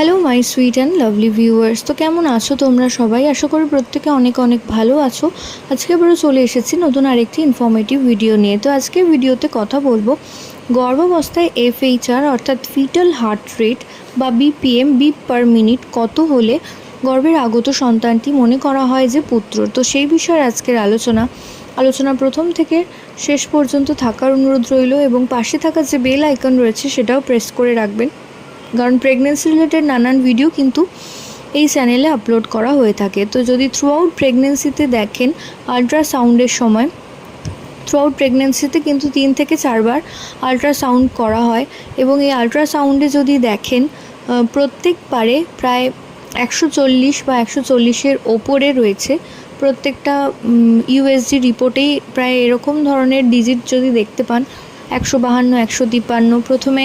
Hello my sweet and lovely viewers তো কেমন আছো তোমরা সবাই? আশা করি প্রত্যেকে অনেক অনেক ভালো আছো। আজকে আবারও চলে এসেছি নতুন আরেকটি ইনফরমেটিভ ভিডিও নিয়ে। তো আজকে ভিডিওতে কথা বলব গর্ভাবস্থায় এফএইচআর অর্থাৎ ফিটাল হার্ট রেট বা বিপিএম বিপ পার মিনিট কত হলে গর্ভের আগত সন্তানটি মনে করা হয় যে পুত্র? তো সেই বিষয়ে আজকের আলোচনা আলোচনা প্রথম থেকে শেষ পর্যন্ত থাকার অনুরোধ রইল এবং পাশে থাকা যে বেল আইকন রয়েছে সেটাও প্রেস করে রাখবেন। কারণ প্রেগনেন্সি রিলেটেড নানান ভিডিও কিন্তু এই চ্যানেলে আপলোড করা হয়ে থাকে। তো যদি থ্রু আউট প্রেগনেন্সিতে দেখেন আলট্রাসাউন্ডের সময় থ্রু আউট প্রেগনেন্সিতে কিন্তু তিন থেকে চারবার আলট্রাসাউন্ড করা হয় এবং এই আলট্রাসাউন্ডে যদি দেখেন প্রত্যেকবারে প্রায় একশো চল্লিশ বা একশো চল্লিশের ওপরে রয়েছে। প্রত্যেকটা ইউএসজি রিপোর্টেই প্রায় এরকম ধরনের ডিজিট যদি দেখতে পান একশো বাহান্ন, একশো তিপ্পান্ন। প্রথমে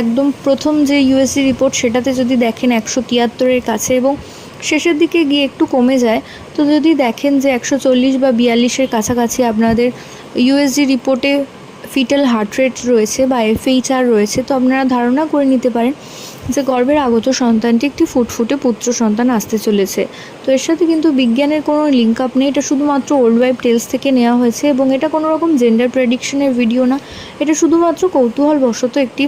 একদম প্রথম যে ইউএসজি রিপোর্ট সেটাতে যদি দেখেন একশো তিয়াত্তরের কাছে এবং শেষের দিকে গিয়ে একটু কমে যায়, তো যদি দেখেন যে একশো চল্লিশ বা বিয়াল্লিশের কাছাকাছি আপনাদের ইউএসজি রিপোর্টে ফিটাল হার্ট রেট রয়েছে বা এফএইচআর রয়েছে, তো আপনারা ধারণা করে নিতে পারেন যে গর্ভের আগত সন্তানটি একটি ফুটফুটে পুত্র সন্তান আসতে চলেছে। তো এর সাথে কিন্তু বিজ্ঞানের কোনো লিঙ্ক আপ নেই, এটা শুধুমাত্র ওল্ড ওয়াইব টেলস থেকে নেওয়া হয়েছে এবং এটা কোনো রকম জেন্ডার প্রেডিকশনের ভিডিও না, এটা শুধুমাত্র কৌতূহলবশত একটি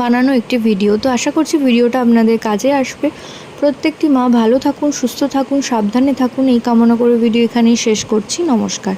বানানো একটি ভিডিও তো আশা করছি ভিডিওটা আপনাদের কাজে আসবে। প্রত্যেকটি মা ভালো থাকুন, সুস্থ থাকুন, সাবধানে থাকুন, এই কামনা করে ভিডিও এখানেই শেষ করছি। নমস্কার।